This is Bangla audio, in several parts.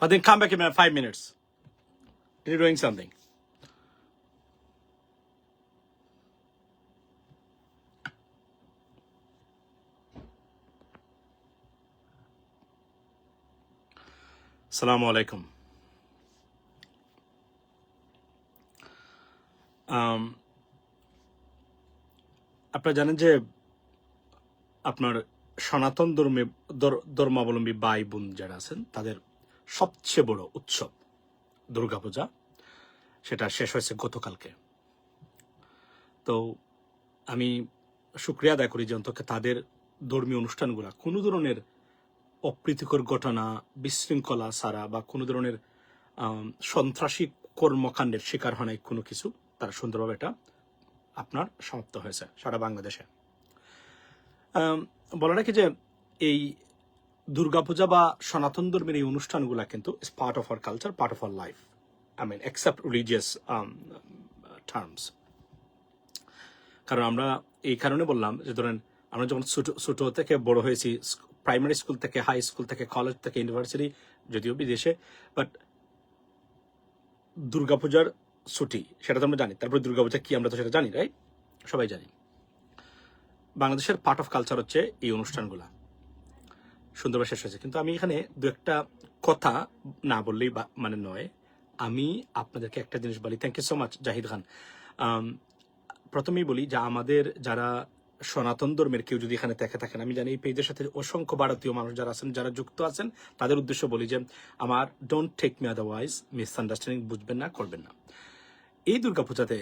But then come back in five minutes. You're doing something. Assalamu alaikum. Um, আপনারা জানেন যে আপনার সনাতন ধর্মে ধর- ধর্মাবলম্বী ভাই বোন যারা আছেন তাদের সবচেয়ে বড় উৎসব দুর্গাপূজা। সেটা শেষ হয়েছে গতকালকে। তো আমি শুক্রিয়া আদায় করি যে অন্তত তাদের ধর্মীয় অনুষ্ঠানগুলা কোনো ধরনের অপ্রীতিকর ঘটনা, বিশৃঙ্খলা ছাড়া বা কোনো ধরনের সন্ত্রাসী কর্মকাণ্ডের শিকার হয় নাই কোনো কিছু, তারা সুন্দরভাবে এটা আপনার সমাপ্ত হয়েছে সারা বাংলাদেশে। বলা রাখি যে এই দুর্গাপূজা বা সনাতন ধর্মের এই অনুষ্ঠানগুলো কিন্তু part of our culture part of our life I mean except religious terms কারণ আমরা এই কারণে বললাম যে ধরেন, আমরা যখন ছোট থেকে বড় হয়েছি প্রাইমারি স্কুল থেকে হাই স্কুল থেকে কলেজ থেকে ইউনিভার্সিটি যদিও বিদেশে বাট দুর্গাপূজার ছুটি, সেটা তো আমরা জানি। তারপরে দুর্গাপূজা কি আমরা তো সেটা জানি রাইট সবাই জানি। বাংলাদেশের পার্ট অফ কালচার হচ্ছে এই অনুষ্ঠানগুলা। সুন্দরভাবে শেষ হয়েছে। কিন্তু আমি এখানে দু একটা কথা না বললেই মানে নয়। আমি আপনাদেরকে একটা জিনিস বলি। Thank you so much Zahid Khan. প্রথমেই বলি যে আমাদের যারা সনাতন ধর্মের কেউ যদি এখানে দেখে থাকেন, আমি জানি এই পেজের সাথে অসংখ্য ভারতীয় মানুষ যারা আছেন, যারা যুক্ত আছেন, তাদের উদ্দেশ্য বলি যে আমার don't take me otherwise misunderstanding বুঝবেন না, করবেন না। এই দুর্গাপূজাতে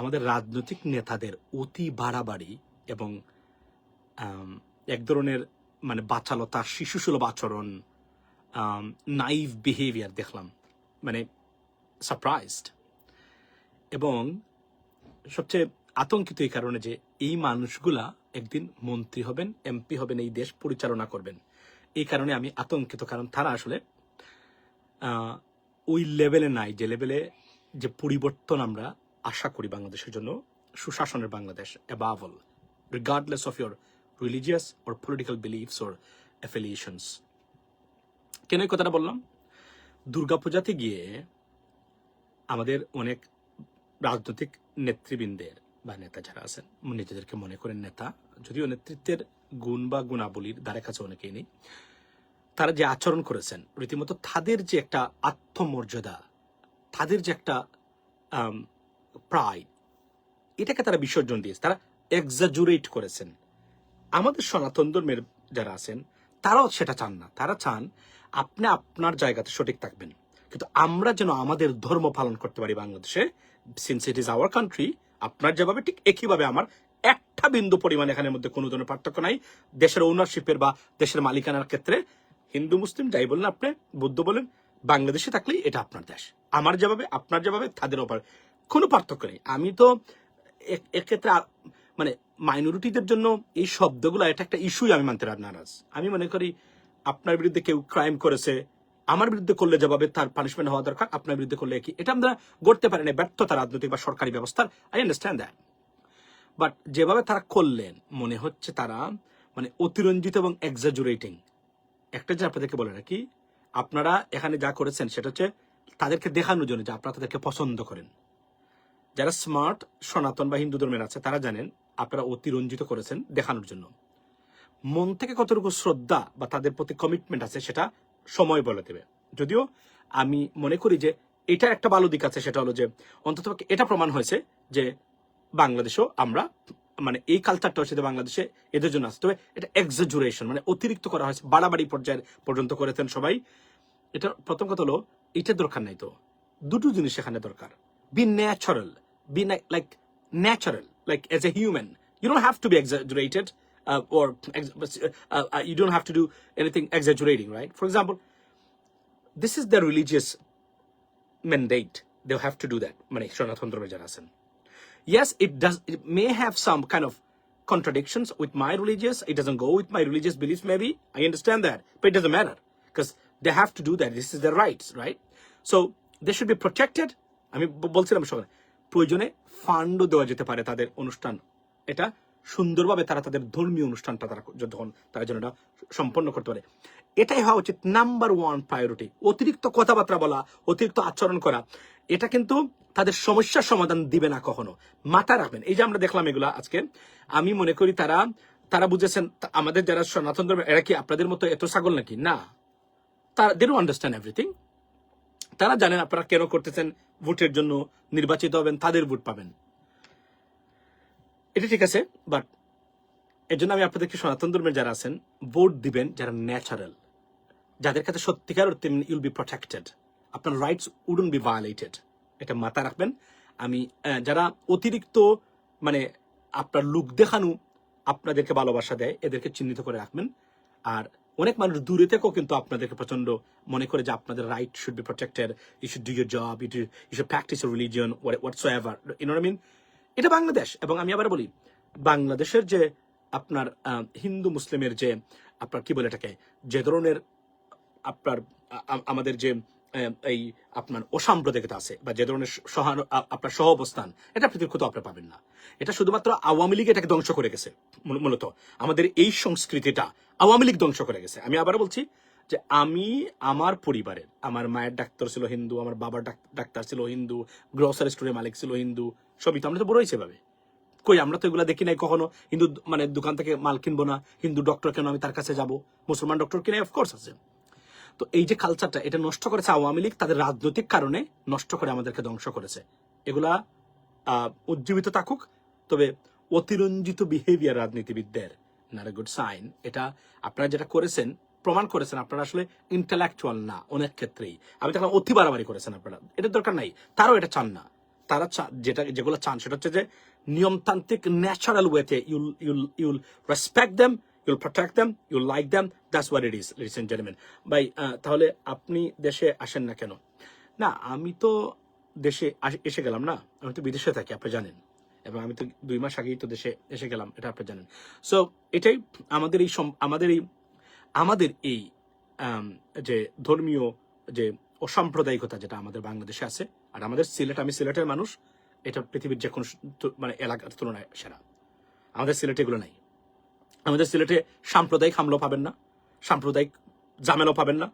আমাদের রাজনৈতিক নেতাদের অতি বাড়াবাড়ি এবং এক ধরনের মানে বাচালতা শিশুসুলভ আচরণ নাইভ বিহেভিয়ার দেখলাম মানে সারপ্রাইজড এবং সবচেয়ে আতঙ্কিত এই কারণে যে এই মানুষগুলা একদিন মন্ত্রী হবেন, এমপি হবেন, এই দেশ পরিচালনা করবেন। এই কারণে আমি আতঙ্কিত, কারণ তারা আসলে ওই লেভেলে নাই, যে লেভেলে যে পরিবর্তন আমরা আশা করি বাংলাদেশের জন্য, সুশাসনের Bangladesh above all regardless of your religious or political beliefs or affiliations কেন এই কথাটা বললাম? দুর্গাপূজাতে গিয়ে আমাদের অনেক রাজনৈতিক নেতৃবৃন্দের বা নেতা যারা আছেন, নিজেদেরকে মনে করেন নেতা, যদিও নেতৃত্বের গুণ বা গুণাবলীর দ্বারা কাছে অনেকেই নেই, তারা যে আচরণ করেছেন, রীতিমতো তাদের যে একটা আত্মমর্যাদা, তাদের যে একটা প্রায় এটাকে তারা বিসর্জন দিয়েছে, তারা এক্সাজুরেট করেছেন। আমাদের সনাতন ধর্মের যারা আছেন, তারাও সেটা চান না। তারা চান আপনি আপনার জায়গাতে সঠিক থাকবেন। কিন্তু আমরা যেন আমাদের ধর্ম পালন করতে পারি বাংলাদেশে since it is our country আপনার যেভাবে ঠিক একইভাবে আমার একটা বিন্দু পরিমাণ এখানের মধ্যে কোনো ধরনের পার্থক্য নাই। দেশের ওনারশিপের বা দেশের মালিকানার ক্ষেত্রে হিন্দু, মুসলিম, যাই বলেন আপনি, বুদ্ধ বলেন, বাংলাদেশে থাকলেই এটা আপনার দেশ। আমার যেভাবে, আপনার যেভাবে, তাদের ওপর কোনো পার্থক্য নেই। আমি তো এক্ষেত্রে মানে মাইনরিটিদের জন্য এই শব্দগুলো, এটা একটা ইস্যুই আমি মানতে নারাজ। আমি মনে করি আপনার বিরুদ্ধে কেউ ক্রাইম করেছে, আমার বিরুদ্ধে করলে যেভাবে তার পানিশমেন্ট হওয়া দরকার, আপনার বিরুদ্ধে করলে কি? এটা আমরা গড়তে পারি না, ব্যর্থতা রাজনৈতিক বা সরকারি ব্যবস্থার আই আন্ডারস্ট্যান্ড দ্যাট বাট যেভাবে তারা করলেন, মনে হচ্ছে তারা মানে অতিরঞ্জিত এবং এক্সাজুরেটিং একটা যে আপনাদেরকে বলে রাখি, আপনারা এখানে যা করেছেন সেটা হচ্ছে তাদেরকে দেখানোর জন্য যে আপনারা তাদেরকে পছন্দ করেন। যারা স্মার্ট সনাতন বা হিন্দু ধর্মের আছে, তারা জানেন আপনারা অতিরঞ্জিত করেছেন দেখানোর জন্য। মন থেকে কতটুকু শ্রদ্ধা বা তাদের প্রতি কমিটমেন্ট আছে সেটা সময় বলে দেবে। যদিও আমি মনে করি যে এটা একটা ভালো দিক আছে, সেটা হলো যে অন্তত এটা প্রমাণ হয়েছে যে বাংলাদেশেও আমরা মানে এই কালচারটা হচ্ছে বাংলাদেশে এদের জন্য আছে। তবে এটা এক্সাজুরেশন মানে অতিরিক্ত করা হয়েছে, বাড়াবাড়ি পর্যায়ের পর্যন্ত করেছেন সবাই। এটা প্রথম কথা হলো, এটা দরকার নাই তো। দুটো জিনিস এখানে দরকার। Be natural be like natural Like as a human you don't have to be exaggerated or ex- uh, uh, you don't have to do anything exaggerating, right? For example, this is their religious mandate. They'll have to do that. মানে সনাতন ধর্মে যারা আছেন yes it does it may have some kind of contradictions with my religious it doesn't go with my religious beliefs maybe i understand that but it doesn't matter because they have to do that this is their rights right so they should be protected আমি ব- বলছিলাম সবাই প্রয়োজনে ফান্ডও দেওয়া যেতে পারে তাদের অনুষ্ঠান। এটা সুন্দরভাবে তারা তাদের ধর্মীয় অনুষ্ঠানটা তারা যখন তারা যেন এটা সম্পন্ন করতে পারে। এটাই হওয়া উচিত নাম্বার ওয়ান প্রায়োরিটি অতিরিক্ত কথাবার্তা বলা, অতিরিক্ত আচরণ করা, এটা কিন্তু তাদের সমস্যার সমাধান দিবে না কখনো। মাথা রাখবেন। এই যে আমরা দেখলাম এগুলা আজকে, আমি মনে করি তারা তারা বুঝেছেন আমাদের যারা সনাতন ধর্ম এরা কি আপনাদের মতো এত ছাগল নাকি? না। তারা দে আন্ডারস্ট্যান্ড এভরিথিং তারা জানেন আপনারা কেন করতেছেন, ভোটের জন্য নির্বাচিত হবেন, তাদের ভোট পাবেন। এটা ঠিক আছে বাট এর জন্য আমি আপনাদেরকে সনাতন ধর্মের যারা আছেন, ভোট দিবেন যারা ন্যাচারাল যাদের কাছে সত্যিকার অর্থে ইউল বি প্রোটেক্টেড আপনার রাইটস উডন বি ভায়োলেটেড এটা মাথায় রাখবেন। আমি যারা অতিরিক্ত মানে আপনার লুক দেখানো আপনাদেরকে ভালোবাসা দেয়, এদেরকে চিহ্নিত করে রাখবেন। আর অনেক মানুষ দূরে থেকেও কিন্তু আপনাদেরকে প্রচণ্ড মনে করে যে আপনাদের right should be protected you should do your job you you should practice your religion whatsoever you know mean এটা বাংলাদেশ, এবং আমি আবার বলি, বাংলাদেশের যে আপনার হিন্দু মুসলিমের যে আপনার কি বলে এটাকে, যে ধরনের আপনার আমাদের যে এই আপনার অসাম্প্রদায়িকতা আছে, বা যে ধরনের সহান আপনার সহ অবস্থান, এটা পৃথিবীর কোথাও আপনি পাবেন না। এটা শুধুমাত্র আওয়ামী লীগ এটাকে ধ্বংস করে গেছে মূলত। আমাদের এই সংস্কৃতিটা আওয়ামী লীগ ধ্বংস করে গেছে। আমি আবার বলছি যে আমি, আমার পরিবারের, আমার মায়ের ডাক্তার ছিল হিন্দু, আমার বাবার ডাক্তার ছিল হিন্দু গ্রোসারি স্টোরের মালিক ছিল হিন্দু, সবই তো, আমরা তো বড় হয়েছে ভাবে কই, আমরা তো এগুলো দেখি নাই কখনো? হিন্দু মানে দোকান থেকে মাল কিনবো না, হিন্দু ডক্টর কেন আমি তার কাছে যাব? মুসলমান ডক্টর কিনে অফকোর্স আছে। তো এই যে কালচারটা এটা নষ্ট করেছে আওয়ামী লীগ, তাদের রাজনৈতিক কারণে নষ্ট করে আমাদেরকে ধ্বংস করেছে। এগুলা উজ্জীবিত থাকুক, তবে অতিরঞ্জিত বিহেভিয়ার রাজনীতিবিদদের নাট এ গুড সাইন এটা আপনারা যেটা করেছেন, প্রমাণ করেছেন, আপনারা আসলে ইন্টালেকচুয়াল না, অনেক ক্ষেত্রেই। আমি দেখলাম অতি বাড়াবাড়ি করেছেন আপনারা। এটা দরকার নাই। তারাও এটা চান না। তারা যেটা, যেগুলো চান, সেটা হচ্ছে যে নিয়মতান্ত্রিক ন্যাচারাল ওয়েতে you'll you'll you'll respect them you'll protect them you'll like them that's what it is ladies and gentleman ভাই তাহলে আপনি দেশে আসেন না কেন? না, আমি তো দেশে এসে গেলাম না। আমি তো বিদেশে থাকি, আপনি জানেন। এবং আমি তো দুই মাস আগেই তো দেশে এসে গেলাম, এটা আপনি জানেন। সো এটাই আমাদের এই আমাদের এই আমাদের এই যে ধর্মীয় যে অসাম্প্রদায়িকতা যেটা আমাদের বাংলাদেশে আছে, আর আমাদের সিলেট আমি সিলেটের মানুষ, এটা পৃথিবীর যে কোনো মানে এলাকার তুলনায় সেরা। আমাদের সিলেটে এগুলো নাই। আমাদের সিলেটে সাম্প্রদায়িক হামলাও পাবেন না, সাম্প্রদায়িক জামেলাও পাবেন না।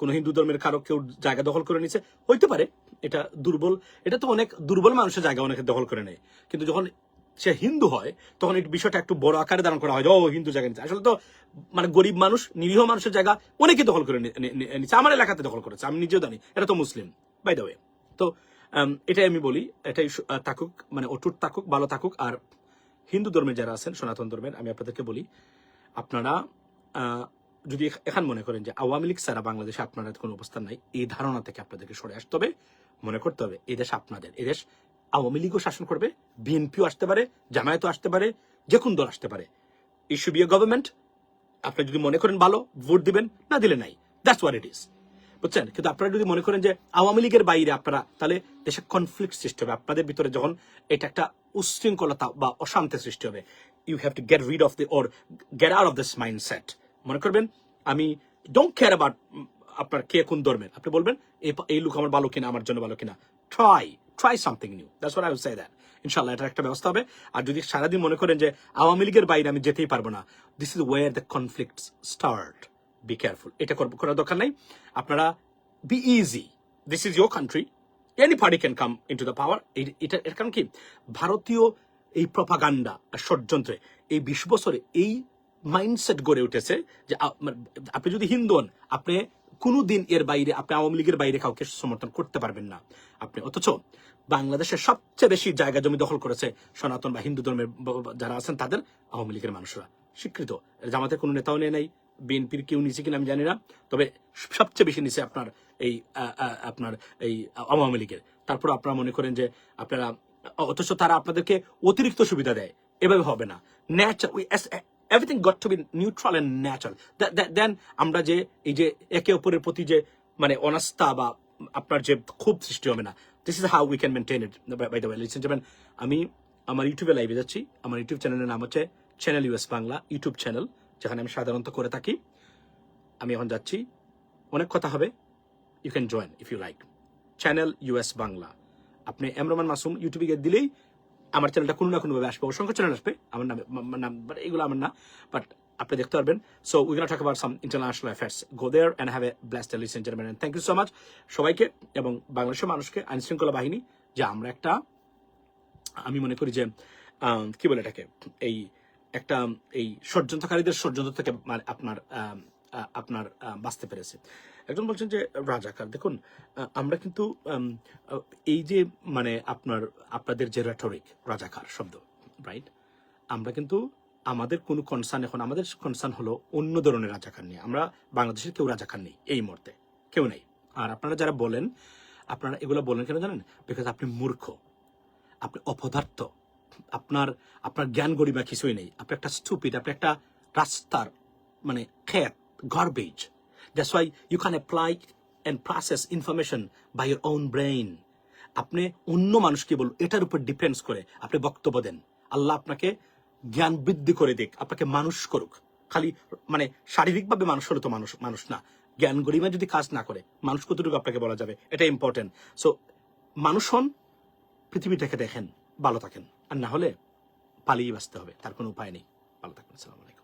কোনো হিন্দু ধর্মের কারও কেউ জায়গা দখল করে নিছে। হইতে পারে এটা দুর্বল, এটা তো অনেক দুর্বল মানুষের জায়গা অনেকে দখল করে নেয়। কিন্তু যখন সে হিন্দু হয়, তখন এই বিষয়টা একটু বড় আকারে ধারণ করা হয় ও হিন্দু জায়গা নিচ্ছে আসলে তো মানে গরিব মানুষ, নিরীহ মানুষের জায়গা অনেকে দখল করে নিচ্ছে। আমার এলাকাতে দখল করেছে, আমি নিজেও জানি এটা তো মুসলিম বাই দ্য ওয়ে তো এটাই আমি বলি, এটাই থাকুক মানে অটুট থাকুক, ভালো থাকুক। আর হিন্দু ধর্মের যারা আছেন, সনাতন ধর্মের, আমি আপনাদেরকে বলি, আপনারা যদি এখ- এখন মনে করেন যে আওয়ামী লীগ ছাড়া বাংলাদেশে আপনাদের কোনো অবস্থান নাই, এই ধারণা থেকে আপনাদেরকে সরে আসতে হবে। মনে করতে হবে এই দেশ আপনাদের এই দেশ আওয়ামী লীগও শাসন করবে, বিএনপিও আসতে পারে, জামায়াতও আসতে পারে যে কোন দল আসতে পারে। ইস্যু বি গভর্নমেন্ট আপনি যদি মনে করেন ভালো, ভোট দিবেন, না দিলে নাই। দ্যাটস ওয়াট ইট ইজ বুঝছেন? কিন্তু আপনারা যদি মনে করেন যে আওয়ামী লীগের বাইরে আপনারা, তাহলে দেশে কনফ্লিক্ট সৃষ্টি হবে। আপনাদের ভিতরে যখন এটা একটা উশৃঙ্খলতা বা অশান্তি সৃষ্টি হবে। You have to get rid of the or get out of this mindset মনে করবেন? আমি ডোন্ট কেয়ার অ্যাবাউট আপনার কে কোন ধর্মের। আপনি বলবেন এই লোক আমার ভালো কিনা, আমার জন্য ভালো কিনা? Try try something new that's what I will say that ইনশাআল্লাহ, এটার একটা ব্যবস্থা হবে। আর যদি সারাদিন মনে করেন যে আওয়ামী লীগের বাইরে আমি যেতেই পারব না this is war the conflict start be careful এটা করব- করার দরকার নাই। আপনারা be easy this is your country any party can come in to the power এটা, এর কারণ কি? ভারতীয় এই প্রপাগান্ডা আর ষড়যন্ত্রে, এই বিশ বছরে এই মাইন্ডসেট গড়ে উঠেছে যে মানে আপনি যদি হিন্দু হন, আপনি কোনোদিন এর বাইরে, আপনি আওয়ামী লীগের বাইরে কাউকে সমর্থন করতে পারবেন না। আপনি অথচ বাংলাদেশের সবচেয়ে বেশি জায়গা জমি দখল করেছে সনাতন বা হিন্দু ধর্মের যারা আছেন, তাদের আওয়ামী লীগের মানুষরা। স্বীকৃত। জামাতের কোনো নেতাও নেই নাই, বিএনপির কেউ নিছে কিনা আমি জানি না। তবে সবচেয়ে বেশি নিছে আপনার এই আপনার এই আওয়ামী লীগের। তারপর আপনারা মনে করেন যে আপনারা অথচ তারা আপনাদেরকে অতিরিক্ত সুবিধা দেয়। এভাবে হবে না। Nature everything got to be neutral and natural then আমরা যে, এই যে একে অপরের প্রতি যে মানে অনাস্থা বা আপনার যে খুব সৃষ্টি হবে না this is how we can maintain it by the way listen আমি আমার ইউটিউবে লাইভে যাচ্ছি। আমার ইউটিউব চ্যানেলের নাম হচ্ছে channel US Bangla YouTube channel যেখানে আমি সাধারণত করে থাকি। আমি এখন যাচ্ছি। অনেক কথা হবে। You can join if you like channel US Bangla আপনি এমরমান মাসুম ইউটিউবে গিয়ে দিলেই আমার চ্যানেলটা কোনো না কোনো ভাবে আসবে, অসংখ্য চ্যানেল আসবে, আমার নামে নাম but এগুলো আমার না বাট আপনি দেখতে পারবেন। So we gonna talk about some international affairs go there and have a blast listen gentleman thank you so much সবাইকে এবং বাংলাদেশের মানুষকে আইন শৃঙ্খলা বাহিনী, যে আমরা একটা, আমি মনে করি যে কি বলে এটাকে, এই একটা, এই ষড়যন্ত্রকারীদের ষড়যন্ত্র থেকে মানে আপনার আপনার বাঁচতে পেরেছে। একজন বলছেন যে, রাজাকার, দেখুন আমরা কিন্তু এই যে মানে আপনার, আপনাদের যে রেটরিক রাজাকার শব্দ রাইট আমরা কিন্তু আমাদের কোনো কনসার্ন এখন, আমাদের কনসার্ন হলো অন্য ধরনের রাজাকার নিয়ে। আমরা বাংলাদেশের কেউ রাজাকার নেই এই মুহূর্তে, কেউ নেই। আর আপনারা যারা বলেন, আপনারা এগুলো বলেন কেন জানেন? বিকজ আপনি মূর্খ, আপনি অপদার্থ, আপনার আপনার জ্ঞান গরিমা কিছুই নেই। আপনি একটা স্টুপিড আপনি একটা রাস্তার মানে খেত garbage that's why you can apply and process information by your own brain আপনি অন্য মানুষকে বলুন, এটার উপর ডিপেন্ডস করে আপনি বক্তব্য দেন। আল্লাহ আপনাকে জ্ঞান বৃদ্ধি করে দিক, আপনাকে মানুষ করুক। খালি মানে শারীরিকভাবে মানুষ হলে তো মানুষ মানুষ না। জ্ঞান গরিমা যদি কাজ না করে, মানুষ কতটুকু আপনাকে বলা যাবে? এটা ইম্পর্টেন্ট সো মানুষ হন, পৃথিবীটাকে দেখেন, ভালো থাকেন। আর না হলে পালিয়ে বাঁচতে হবে, তার কোনো উপায় নেই। ভালো থাকেন আসসালামু আলাইকুম।